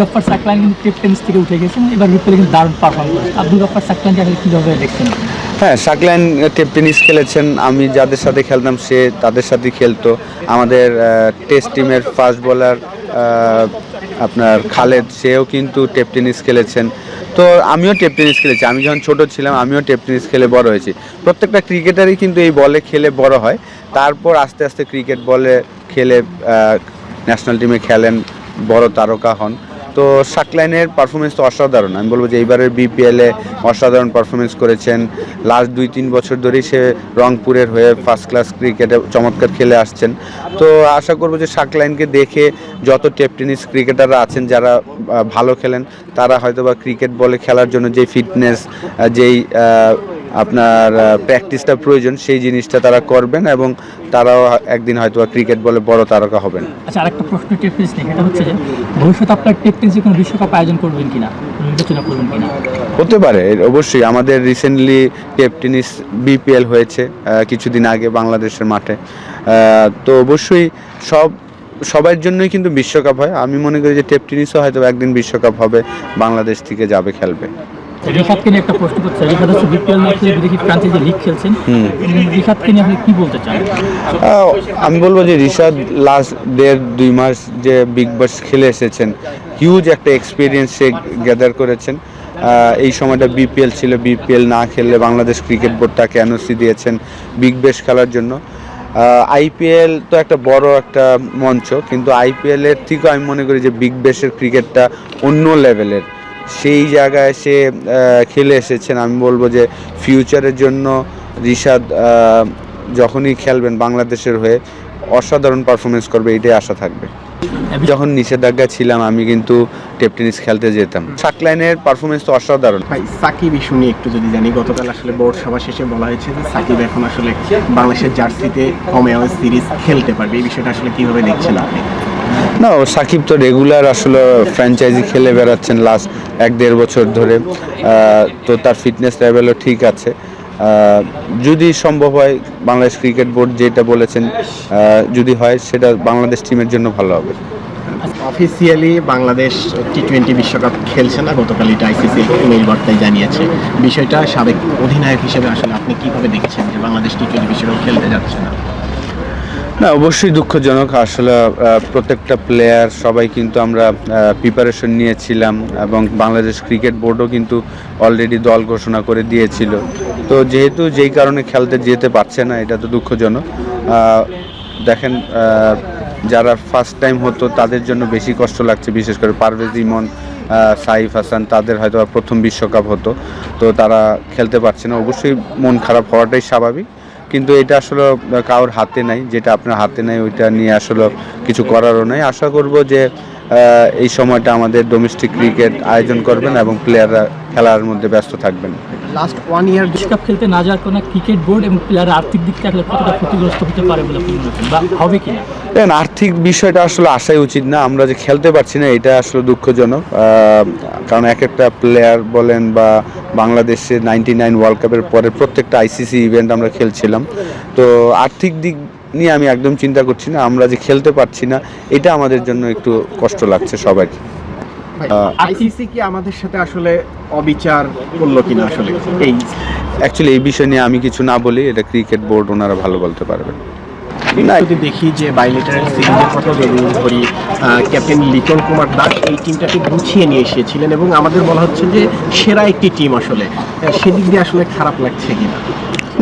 গফার সাকলাইন কিন্তু থেকে উঠে গেছেন। এবার কিন্তু দারুণ সাকলাইনকে আসলে কীভাবে দেখছেন? হ্যাঁ শাকলাইন টেপ টেনিস খেলেছেন। আমি যাদের সাথে খেলতাম, সে তাদের সাথে খেলতো। আমাদের টেস্ট টিমের ফাস্ট বলার আপনার খালেদ, সেও কিন্তু টেপ টেনিস খেলেছেন। তো আমিও টেপ টেনিস খেলেছি। আমি যখন ছোট ছিলাম, আমিও টেপ টেনিস খেলে বড় হয়েছি। প্রত্যেকটা ক্রিকেটারই কিন্তু এই বলে খেলে বড় হয়। তারপর আস্তে আস্তে ক্রিকেট বলে খেলে ন্যাশনাল টিমে খেলেন, বড় তারকা হন। তো শাকলাইনের পারফরমেন্স তো অসাধারণ। আমি বলব যে এইবারের বিপিএলে অসাধারণ পারফরমেন্স করেছেন। লাস্ট দুই তিন বছর ধরেই সে রংপুরের হয়ে ফার্স্ট ক্লাস ক্রিকেটে চমৎকার খেলে আসছেন। তো আশা করব যে শাকলাইনকে দেখে যত টেপ টেনিস ক্রিকেটাররা আছেন, যারা ভালো খেলেন, তারা হয়তো বা ক্রিকেট বলে খেলার জন্য যেই ফিটনেস যেই আপনার প্র্যাকটিসটা প্রয়োজন সেই জিনিসটা তারা করবেন এবং তারাও একদিন হয়তো ক্রিকেট বলে বড় তারকা হবেন। আচ্ছা আরেকটা প্রশ্ন নিয়ে এটা হচ্ছে যে ভবিষ্যতে আপনার কোনো বিশ্বকাপ আয়োজন করবেন কিনা? বিবেচনা করবেন কিনা? হতে পারে অবশ্যই। আমাদের রিসেন্টলি টেপ টেনিস বিপিএল হয়েছে কিছুদিন আগে বাংলাদেশের মাঠে। তো অবশ্যই সব সবার জন্যই কিন্তু বিশ্বকাপ হয়। আমি মনে করি যে টেপ টেনিসও হয়তো একদিন বিশ্বকাপ হবে বাংলাদেশ থেকে যাবে খেলবে। নিয়ে একটা প্রশ্ন হচ্ছে বিপিএল খেলে বিদেশি লিগ খেলছেন? নিয়ে আপনি কি বলতে চান? আমি বলব যে ঋষাদ লাস্ট দেড় দুই মাস যে বিগ বস খেলে এসেছেন হিউজ একটা এক্সপিরিয়েন্স সে গ্যাদার করেছেন। এই সময়টা বিপিএল ছিল বিপিএল না খেললে বাংলাদেশ ক্রিকেট বোর্ড তাকে দিয়েছেন বিগ বেশ খেলার জন্য। আইপিএল তো একটা বড় একটা মঞ্চ কিন্তু আইপিএলের থেকেও আমি মনে করি যে বিগ বেশের ক্রিকেটটা অন্য লেভেলের সেই জায়গায় সে খেলে এসেছেন। আমি বলব যে ফিউচারের জন্য ঋষাদ যখনই খেলবেন বাংলাদেশের হয়ে, অসাধারণ পারফরমেন্স করবে, এটাই আশা থাকবে। যখন নিষেধাজ্ঞা ছিলাম আমি কিন্তু টেপ টেনিস খেলতে যেতাম। শাকলাইনের পারফরমেন্স তো অসাধারণ। ভাই সাকিব ইস্যু নিয়ে একটু যদি জানি গতকাল আসলে বোর্ড সভা শেষে বলা হয়েছে যে সাকিব এখন আসলে বাংলাদেশের জার্সিতে কমে সিরিজ খেলতে পারবে। এই বিষয়টা আসলে কীভাবে দেখছেন আপনি? না সাকিব তো রেগুলার আসলে ফ্র্যাঞ্চাইজি খেলে বেড়াচ্ছেন লাস্ট এক দেড় বছর ধরে। আহ, তো তার ফিটনেস লেভেলও ঠিক আছে। যদি সম্ভব হয় বাংলাদেশ ক্রিকেট বোর্ড যেটা বলেছেন যদি হয় সেটা বাংলাদেশ টিমের জন্য ভালো হবে। অফিসিয়ালি বাংলাদেশ টি টোয়েন্টি বিশ্বকাপ খেলছে না গতকাল এটা আইসিসি মেইল বার্তায় জানিয়েছে। বিষয়টা সাবেক অধিনায়ক হিসেবে আসলে আপনি কীভাবে দেখেছেন যে বাংলাদেশ টি টোয়েন্টি বিশ্বকাপ খেলতে যাচ্ছে না? না, অবশ্যই দুঃখজনক। আসলে প্রত্যেকটা প্লেয়ার সবাই কিন্তু আমরা প্রিপারেশন নিয়েছিলাম এবং বাংলাদেশ ক্রিকেট বোর্ডও কিন্তু অলরেডি দল ঘোষণা করে দিয়েছিল। তো যেহেতু যেই কারণে খেলতে যেতে পারছে না, এটা তো দুঃখজনক। দেখেন যারা ফার্স্ট টাইম হতো, তাদের জন্য বেশি কষ্ট লাগছে। বিশেষ করে পারভেজ ইমন সাইফ হাসান, তাদের হয়তো প্রথম বিশ্বকাপ হতো। তো তারা খেলতে পারছে না। অবশ্যই মন খারাপ হওয়াটাই স্বাভাবিক। কিন্তু এটা আসলে কারোর হাতে নাই, যেটা আপনার হাতে নাই ওইটা নিয়ে আসলে কিছু করারও নাই। আশা করব যে এই সময়টা আমাদের ডোমেস্টিক ক্রিকেট আয়োজন করবেন এবং প্লেয়াররা খেলার মধ্যে ব্যস্ত থাকবেন। লাস্ট ওয়ান ইয়ার বিশ্বকাপ খেলতে না যাওয়ার কোনো ক্রিকেট বোর্ড এবং প্লেয়ার আর্থিক দিক থেকে কতটা ক্ষতিগ্রস্ত হতে পারে বলে আপনি বা হবে দেখেন আর্থিক বিষয়টা আসলে আসাই উচিত না। আমরা যে খেলতে পারছি না এটা আসলে দুঃখজনক। কারণ এক একটা প্লেয়ার বলেন বা বাংলাদেশে নাইনটি নাইন ওয়ার্ল্ড কাপের পরে প্রত্যেকটা আইসিসি ইভেন্ট আমরা খেলছিলাম। তো আর্থিক দিক নিয়ে আমি একদম চিন্তা করছি না। আমরা যে খেলতে পারছি না এটা আমাদের জন্য একটু কষ্ট লাগছে সবাই আইসিসি কি আমাদের সাথে আসলে অবিচার করল কিনা আসলে? এই অ্যাকচুয়ালি এই বিষয় নিয়ে আমি কিছু না বলি এটা ক্রিকেট বোর্ড ওনারা ভালো বলতে পারবেন। যদি দেখি যে বাইলেটারাল সিরিজের কথা যদি ধরি ক্যাপ্টেন লিটন কুমার দাস এই টিমটাকে গুছিয়ে নিয়ে এসেছিলেন এবং আমাদের বলা হচ্ছে যে সেরা একটি টিম আসলে। সেদিক দিয়ে আসলে খারাপ লাগছে কিনা?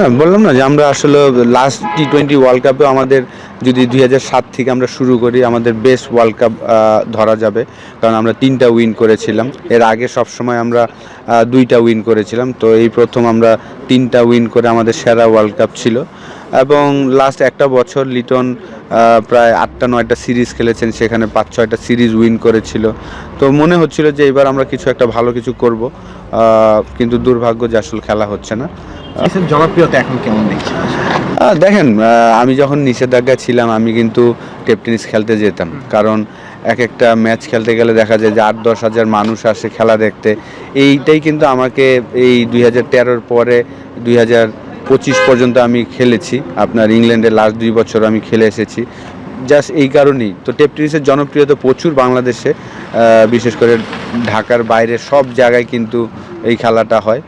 না, বললাম না যে আমরা আসলে লাস্ট টি টোয়েন্টি ওয়ার্ল্ড কাপে আমাদের যদি দুই সাত থেকে আমরা শুরু করি, আমাদের বেস্ট ওয়ার্ল্ড কাপ ধরা যাবে। কারণ আমরা তিনটা উইন করেছিলাম। এর আগে সব সময় আমরা দুইটা উইন করেছিলাম। তো এই প্রথম আমরা তিনটা উইন করে আমাদের সেরা ওয়ার্ল্ড কাপ ছিল। এবং লাস্ট একটা বছর লিটন প্রায় আটটা, নয়টা সিরিজ খেলেছেন। সেখানে পাঁচ, ছয়টা সিরিজ উইন করেছিল। তো মনে হচ্ছিল যে এবার আমরা কিছু একটা ভালো কিছু করব। কিন্তু দুর্ভাগ্য যে আসলে খেলা হচ্ছে না। জনপ্রিয়তা এখন কেমন দেখছেন? দেখেন আমি যখন নিষেধাজ্ঞা ছিলাম আমি কিন্তু টেপ টেনিস খেলতে যেতাম। কারণ এক একটা ম্যাচ খেলতে গেলে দেখা যায় যে আট দশ হাজার মানুষ আসে খেলা দেখতে। এইটাই কিন্তু আমাকে এই দুই হাজার তেরোর পরে দুই হাজার পঁচিশ পর্যন্ত আমি খেলেছি। আপনার ইংল্যান্ডে লাস্ট দুই বছর আমি খেলে এসেছি। জাস্ট এই কারণেই। তো টেপ টেনিসের জনপ্রিয়তা প্রচুর বাংলাদেশে বিশেষ করে ঢাকার বাইরে সব জায়গায় কিন্তু এই খেলাটা হয়।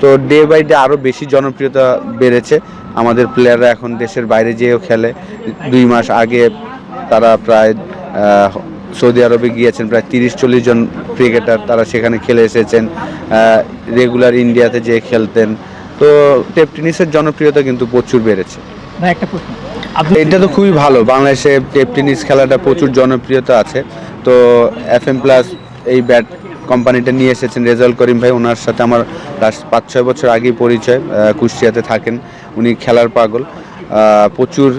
তো ডে বাই ডে আরও বেশি জনপ্রিয়তা বেড়েছে। আমাদের প্লেয়াররা এখন দেশের বাইরে যেয়েও খেলে। দুই মাস আগে তারা প্রায় সৌদি আরবে গিয়েছেন প্রায় তিরিশ চল্লিশ জন ক্রিকেটার তারা সেখানে খেলে এসেছেন। রেগুলার ইন্ডিয়াতে যেয়ে খেলতেন। তো টেপ টেনিসের জনপ্রিয়তা কিন্তু প্রচুর বেড়েছে। একটা প্রশ্ন। এটা তো খুবই ভালো। বাংলাদেশে টেপ টেনিস খেলাটা প্রচুর জনপ্রিয়তা আছে। তো এফ এম প্লাস এই ব্যাট কোম্পানিটা নিয়ে এসেছেন রেজাল করিম ভাই, ওনার সাথে আমার লাস্ট পাঁচ, ছয় বছর আগেই পরিচয় কুষ্টিয়াতে থাকেন। উনি খেলার পাগল প্রচুর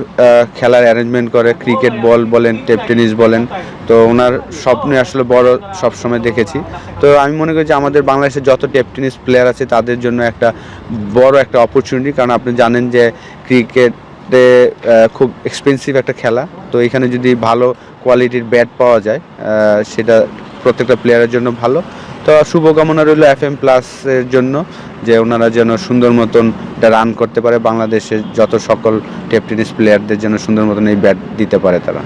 খেলার অ্যারেঞ্জমেন্ট করে ক্রিকেট বল বলেন টেপ টেনিস বলেন। তো ওনার স্বপ্নে আসলে বড় সবসময় দেখেছি। তো আমি মনে করি যে আমাদের বাংলাদেশে যত টেপ টেনিস প্লেয়ার আছে, তাদের জন্য একটা বড় একটা অপরচুনিটি কারণ আপনি জানেন যে ক্রিকেট খুব এক্সপেন্সিভ একটা খেলা। তো এখানে যদি ভালো কোয়ালিটির ব্যাট পাওয়া যায় সেটা প্রত্যেকটা প্লেয়ারের জন্য ভালো। তো শুভকামনা রইল এফ এম প্লাসের জন্য, যে ওনারা যেন সুন্দর মতন এটা রান করতে পারে, বাংলাদেশের যত সকল টেপ টেনিস প্লেয়ারদের যেন সুন্দর মতন এই ব্যাট দিতে পারে তারা।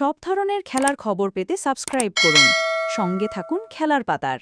সব ধরনের খেলার খবর পেতে সাবস্ক্রাইব করুন। সঙ্গে থাকুন খেলার পাতার।